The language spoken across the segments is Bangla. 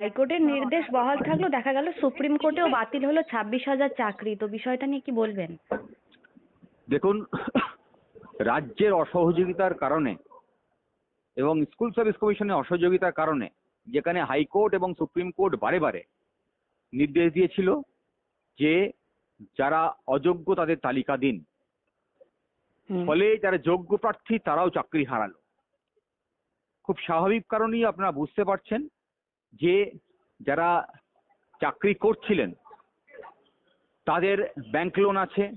হাইকোর্টের নির্দেশ বহাল থাকলেও দেখা গেল সুপ্রিম কোর্টেও বাতিল হলো ছাব্বিশ হাজার চাকরি। তো বিষয়টা নিয়ে কি বলবেন? দেখুন রাজ্যের অসহযোগিতার কারণে এবং স্কুল সার্ভিস কমিশনের অসহযোগিতার কারণে যেখানে হাইকোর্ট এবং সুপ্রিম কোর্ট বারে বারে নির্দেশ দিয়েছিল যে যারা অযোগ্য তাদের তালিকা দিন। ফলে যারা যোগ্য প্রার্থী তারাও চাকরি হারালো। খুব স্বাভাবিক কারণেই আপনারা বুঝতে পারছেন যে যারা চাকরি করছিলেন, তাদের ব্যাংক লোন আছে।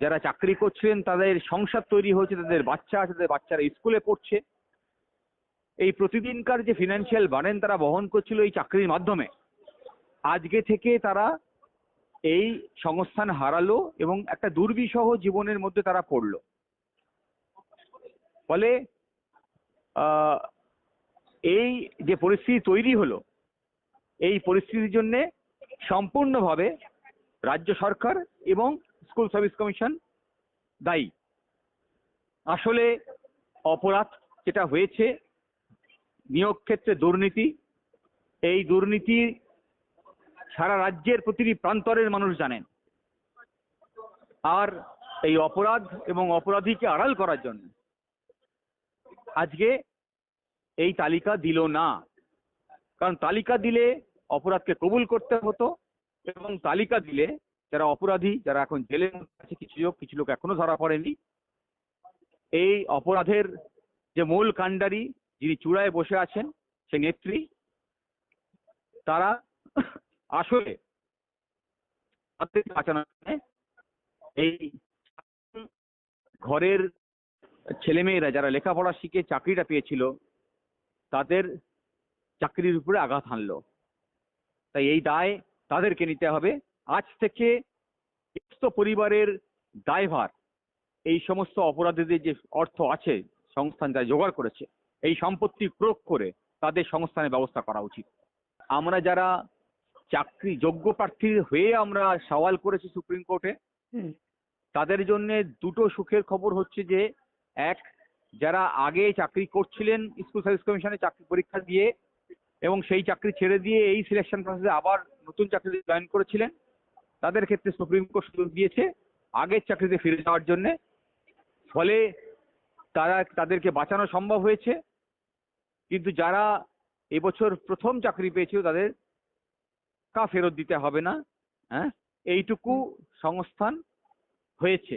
যারা চাকরি করছিলেন, তাদের সংসার তৈরি হয়েছে, তাদের বাচ্চা আছে, তাদের বাচ্চারা স্কুলে পড়ছে। এই প্রতিদিনকার যে ফিনান্সিয়াল বার্ডেন তারা বহন করছিল এই চাকরির মাধ্যমে, আজকে থেকে তারা এই সংস্থান হারালো এবং একটা দুর্বিষহ জীবনের মধ্যে তারা পড়ল। ফলে এই যে পরিস্থিতি তৈরি হলো, এই পরিস্থিতির জন্য সম্পূর্ণভাবে রাজ্য সরকার এবং স্কুল সার্ভিস কমিশন দায়ী। আসলে অপরাধ যেটা হয়েছে নিয়োগ ক্ষেত্রে দুর্নীতি, এই দুর্নীতি সারা রাজ্যের প্রতিটি প্রান্তরের মানুষ জানেন। আর এই অপরাধ এবং অপরাধীকে আড়াল করার জন্য আজকে এই তালিকা দিল না। কারণ তালিকা দিলে অপরাধকে কবুল করতে হতো এবং তালিকা দিলে যারা অপরাধী, যারা এখন মধ্যে আছে, কিছু লোক কিছু লোক এখনও ধরা পড়েনি। এই অপরাধের যে মূল কাণ্ডারি, যিনি চূড়ায় বসে আছেন, সে নেত্রী, তারা আসলে এই ঘরের ছেলেমেয়েরা, যারা লেখাপড়া শিখে চাকরিটা পেয়েছিল তাদের চাকরির উপরে আঘাত হানলো। তাই এই দায় তাদেরকে নিতে হবে। আজ থেকে পরিবারের দায়ভার এই সমস্ত অপরাধীদের যে অর্থ আছে সংস্থান যা জোগাড় করেছে এই সম্পত্তি প্রয়োগ করে তাদের সংস্থানের ব্যবস্থা করা উচিত। আমরা যারা চাকরি যোগ্য প্রার্থী হয়ে আমরা সওয়াল করেছি সুপ্রিম কোর্টে তাদের জন্য দুটো সুখের খবর হচ্ছে যে এক যারা আগে চাকরি করছিলেন স্কুল সার্ভিস কমিশনে চাকরি পরীক্ষা দিয়ে এবং সেই চাকরি ছেড়ে দিয়ে এই সিলেকশন প্রসেসে আবার নতুন চাকরিতে জয়েন করেছিলেন, তাদের ক্ষেত্রে সুপ্রিম কোর্ট সুযোগ দিয়েছে আগের চাকরিতে ফিরে যাওয়ার জন্য। ফলে তারা তাদেরকে বাঁচানো সম্ভব হয়েছে। কিন্তু যারা এবছর প্রথম চাকরি পেয়েছিল তাদের কা ফেরত দিতে হবে না হ্যাঁ? এইটুকু সংস্থান হয়েছে।